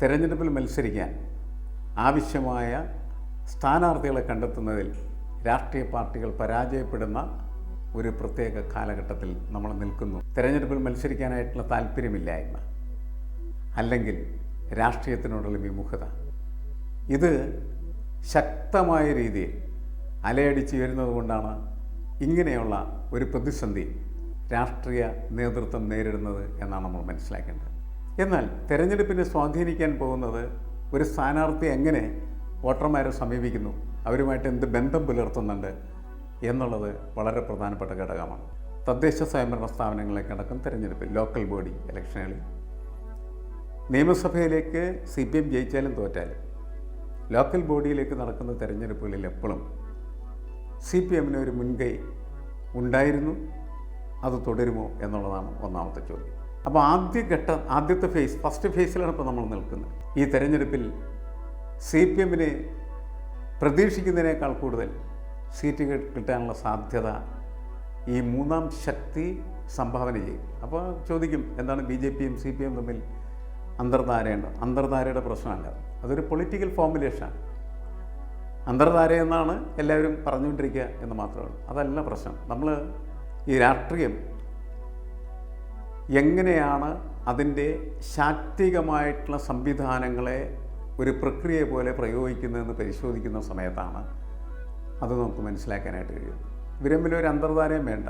തെരഞ്ഞെടുപ്പിൽ മത്സരിക്കാൻ ആവശ്യമായ സ്ഥാനാർത്ഥികളെ കണ്ടെത്തുന്നതിൽ രാഷ്ട്രീയ പാർട്ടികൾ പരാജയപ്പെടുന്ന ഒരു പ്രത്യേക കാലഘട്ടത്തിൽ നമ്മൾ നിൽക്കുന്നു. തെരഞ്ഞെടുപ്പിൽ മത്സരിക്കാനായിട്ടുള്ള താല്പര്യമില്ലായ്മ അല്ലെങ്കിൽ രാഷ്ട്രീയത്തിനോടുള്ള വിമുഖത. ഇത് ശക്തമായ രീതിയിൽ അലയടിച്ച് വരുന്നത് കൊണ്ടാണ് ഇങ്ങനെയുള്ള ഒരു പ്രതിസന്ധി രാഷ്ട്രീയ നേതൃത്വം നേരിടുന്നത് എന്നാണ് നമ്മൾ മനസ്സിലാക്കേണ്ടത്. എന്നാൽ തെരഞ്ഞെടുപ്പിനെ സ്വാധീനിക്കാൻ പോകുന്നത് ഒരു സ്ഥാനാർത്ഥി എങ്ങനെ വോട്ടർമാരെ സമീപിക്കുന്നു അവരുമായിട്ട് എന്ത് ബന്ധം പുലർത്തുന്നുണ്ട് എന്നുള്ളത് വളരെ പ്രധാനപ്പെട്ട ഘടകമാണ്. തദ്ദേശ സ്വയംഭരണ സ്ഥാപനങ്ങളിലേക്കടക്കം തെരഞ്ഞെടുപ്പിൽ ലോക്കൽ ബോഡി ഇലക്ഷനുകളിൽ നിയമസഭയിലേക്ക് സി പി എം ജയിച്ചാലും തോറ്റാലും ലോക്കൽ ബോഡിയിലേക്ക് നടക്കുന്ന തെരഞ്ഞെടുപ്പുകളിൽ എപ്പോഴും സി പി എമ്മിന് ഒരു മുൻകൈ ഉണ്ടായിരുന്നു. അത് തുടരുമോ എന്നുള്ളതാണ് ഒന്നാമത്തെ ചോദ്യം. അപ്പോൾ ആദ്യ ഘട്ടം ആദ്യത്തെ ഫേസ് ഫസ്റ്റ് ഫേസിലാണ് ഇപ്പോൾ നമ്മൾ നിൽക്കുന്നത്. ഈ തെരഞ്ഞെടുപ്പിൽ സി പി എമ്മിന് പ്രതീക്ഷിക്കുന്നതിനേക്കാൾ കൂടുതൽ സീറ്റ് കിട്ടാനുള്ള സാധ്യത ഈ മൂന്നാം ശക്തി സംഭാവന ചെയ്യും. അപ്പോൾ ചോദിക്കും എന്താണ് ബി ജെ പിയും സി പി എം തമ്മിൽ അന്തർധാരയുണ്ട്? അന്തർധാരയുടെ പ്രശ്നമല്ല. അതൊരു പൊളിറ്റിക്കൽ ഫോമുലേഷനാണ് അന്തർധാര എന്നാണ് എല്ലാവരും പറഞ്ഞുകൊണ്ടിരിക്കുക എന്ന് മാത്രമേ ഉള്ളൂ. അതല്ല പ്രശ്നം. നമ്മൾ ഈ രാഷ്ട്രീയം എങ്ങനെയാണ് അതിന്റെ ശാക്തികമായിട്ടുള്ള സംവിധാനങ്ങളെ ഒരു പ്രക്രിയ പോലെ പ്രയോഗിക്കുന്നതെന്ന് പരിശോധിക്കുന്ന സമയത്താണ് അത് നമുക്ക് മനസ്സിലാക്കാനായിട്ട് കഴിയുന്നത്. വിരമ്പിലൊരു അന്തർധാരയും വേണ്ട.